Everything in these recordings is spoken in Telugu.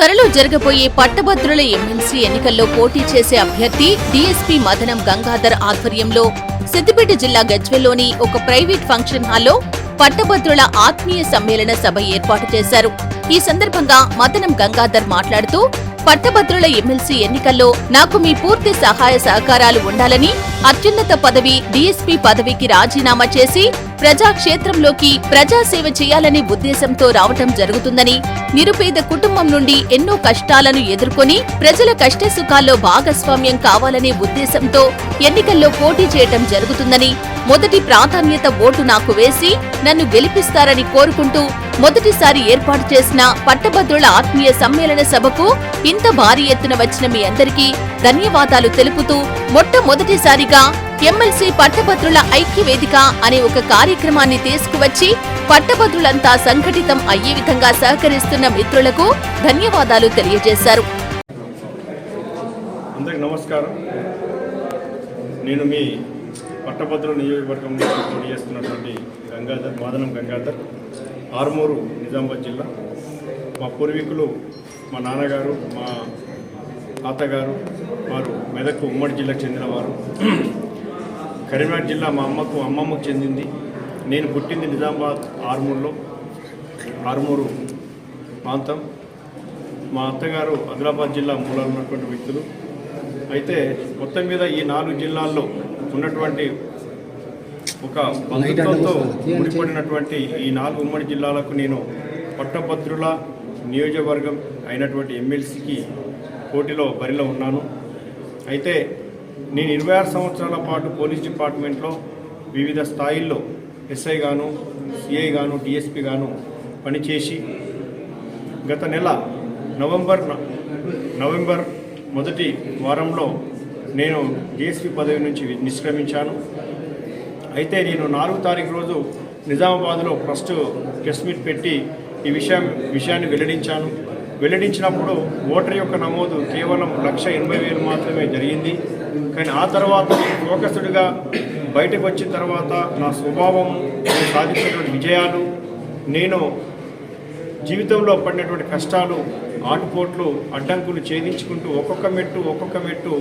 త్వరలో జరగబోయే పట్టభద్రుల ఎమ్మెల్సీ ఎన్నికల్లో పోటీ చేసే అభ్యర్థి డీఎస్పీ మదనం గంగాధర్ ఆధ్వర్యంలో సిద్దిపేట జిల్లా గజ్వెల్లోని ఒక ప్రైవేట్ ఫంక్షన్ హాల్లో పట్టభద్రుల ఆత్మీయ సమ్మేళన సభ ఏర్పాటు చేశారు. ఈ సందర్భంగా మదనం గంగాధర్ మాట్లాడుతూ పట్టభద్రుల ఎమ్మెల్సీ ఎన్నికల్లో నాకు మీ పూర్తి సహాయ సహకారాలు ఉండాలని అత్యున్నత పదవి డీఎస్పీ పదవికి రాజీనామా చేసి ప్రజాక్షేత్రంలోకి ప్రజాసేవ చేయాలనే ఉద్దేశంతో రావటం జరుగుతుందని నిరుపేద కుటుంబం నుండి ఎన్నో కష్టాలను ఎదుర్కొని ప్రజల కష్టసుఖాల్లో భాగస్వామ్యం కావాలనే ఉద్దేశంతో ఎన్నికల్లో పోటీ చేయటం జరుగుతుందని మొదటి ప్రాధాన్యత ఓటు నాకు వేసి నన్ను గెలిపిస్తారని కోరుకుంటూ మొదటిసారి ఏర్పాటు చేసిన పట్టభద్రుల ఆత్మీయ సమ్మేళన సభకు ఇంత భారీ ఎత్తున వచ్చిన మీ అందరికీ ధన్యవాదాలు తెలుపుతూ మొట్టమొదటిసారి మొట్టమొదటిసారిగా ఎమ్మెల్సీ పట్టభద్రుల ఐక్య వేదిక అనే ఒక కార్యక్రమాన్ని తీసుకువచ్చి పట్టభద్రులంతా సంఘటితం అయ్యే విధంగా సహకరిస్తున్న మిత్రులకు ధన్యవాదాలు తెలియజేశారు. అందరికి నమస్కారం. నేను మీ పట్టభద్రుల నియోజకవర్గం నుంచి పోటీ చేస్తున్నటువంటి గంగాధర్ మాదనం గంగాధర్ ఆర్మూరు నిజామాబాద్ జిల్లా. మా పూర్వీకులు మా నాన్నగారు మా తాతగారు వారు మెదక్ ఉమ్మడి జిల్లాకు చెందినవారు. కరీంనగర్ జిల్లా మా అమ్మకు అమ్మమ్మకు చెందింది. నేను పుట్టింది నిజామాబాద్ ఆర్మూర్లో ఆర్మూరు ప్రాంతం. మా అత్తగారు ఆదిలాబాద్ జిల్లా మూలాలు ఉన్నటువంటి వ్యక్తులు. అయితే మొత్తం మీద ఈ నాలుగు జిల్లాల్లో ఉన్నటువంటి ఒక బంధుత్వంతో ముడిపడినటువంటి ఈ నాలుగు ఉమ్మడి జిల్లాలకు నేను పట్టభద్రుల నియోజకవర్గం అయినటువంటి ఎమ్మెల్సీకి పోటీలో బరిలో ఉన్నాను. అయితే నేను ఇరవై ఆరు సంవత్సరాల పాటు పోలీస్ డిపార్ట్మెంట్లో వివిధ స్థాయిల్లో ఎస్ఐ గాను సిఐ గాను డిఎస్పి గాను పనిచేసి గత నెల నవంబర్ నవంబర్ మొదటి వారంలో నేను డిఎస్పి పదవి నుంచి నిష్క్రమించాను. అయితే నేను నాలుగు తారీఖు రోజు నిజామాబాద్లో ఫస్ట్ ప్రెస్ మీట్ పెట్టి ఈ విషయం విషయాన్ని వెల్లడించాను. వెల్లడించినప్పుడు ఓటర్ యొక్క నమోదు కేవలం లక్ష ఎనభై వేలు మాత్రమే జరిగింది. కానీ ఆ తర్వాత ఫోకస్డ్గా బయటకు వచ్చిన తర్వాత నా స్వభావం నేను సాధించినటువంటి విజయాలు నేను జీవితంలో పడినటువంటి కష్టాలు ఆటుపోట్లు అడ్డంకులు ఛేదించుకుంటూ ఒక్కొక్క మెట్టు ఒక్కొక్క మెట్టు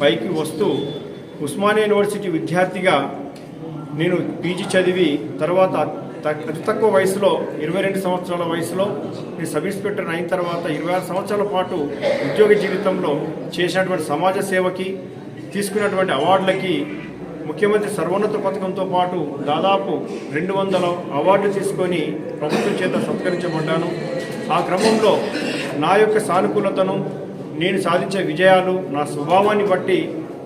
పైకి వస్తూ ఉస్మానియా యూనివర్సిటీ విద్యార్థిగా నేను పీజీ చదివి తర్వాత అతి తక్కువ వయసులో ఇరవై రెండు సంవత్సరాల వయసులో నేను సబ్ ఇన్స్పెక్టర్ అయిన తర్వాత ఇరవై ఆరు సంవత్సరాల పాటు ఉద్యోగ జీవితంలో చేసినటువంటి సమాజ సేవకి తీసుకున్నటువంటి అవార్డులకి ముఖ్యమంత్రి సర్వోన్నత పథకంతో పాటు దాదాపు రెండు వందల అవార్డులు తీసుకొని ప్రభుత్వం చేత సత్కరించబడ్డాను. ఆ క్రమంలో నా యొక్క సానుకూలతను నేను సాధించే విజయాలు నా స్వభావాన్ని బట్టి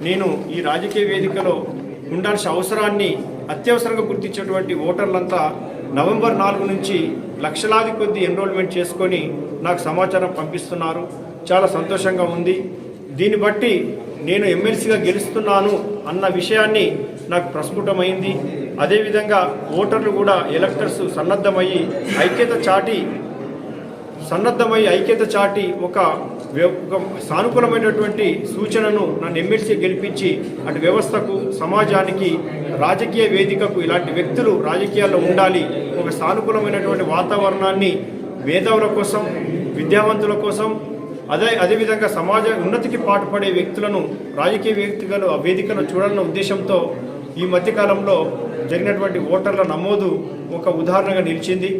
నేను ఈ రాజకీయ వేదికలో ఉండాల్సిన అవసరాన్ని అత్యవసరంగా గుర్తించినటువంటి ఓటర్లంతా నవంబర్ నాలుగు నుంచి లక్షలాది కొద్ది ఎన్రోల్మెంట్ చేసుకొని నాకు సమాచారం పంపిస్తున్నారు. చాలా సంతోషంగా ఉంది. దీన్ని బట్టి నేను ఎమ్మెల్సీగా గెలుస్తున్నాను అన్న విషయాన్ని నాకు ప్రస్ఫుటమైంది. అదేవిధంగా ఓటర్లు కూడా ఎలక్టర్స్ సన్నద్ధమయ్యి ఐక్యత చాటి సన్నద్ధమై ఐక్యత చాటి ఒక సానుకూలమైనటువంటి సూచనను నన్ను ఎమ్మెల్సీ గెలిపించి అటు వ్యవస్థకు సమాజానికి రాజకీయ వేదికకు ఇలాంటి వ్యక్తులు రాజకీయాల్లో ఉండాలి. ఒక సానుకూలమైనటువంటి వాతావరణాన్ని మేధావుల కోసం విద్యావంతుల కోసం అదే అదేవిధంగా సమాజ ఉన్నతికి పాటుపడే వ్యక్తులను రాజకీయ వేదికలు ఆ వేదికను చూడాలన్న ఉద్దేశంతో ఈ మధ్యకాలంలో జరిగినటువంటి ఓటర్ల నమోదు ఒక ఉదాహరణగా నిలిచింది.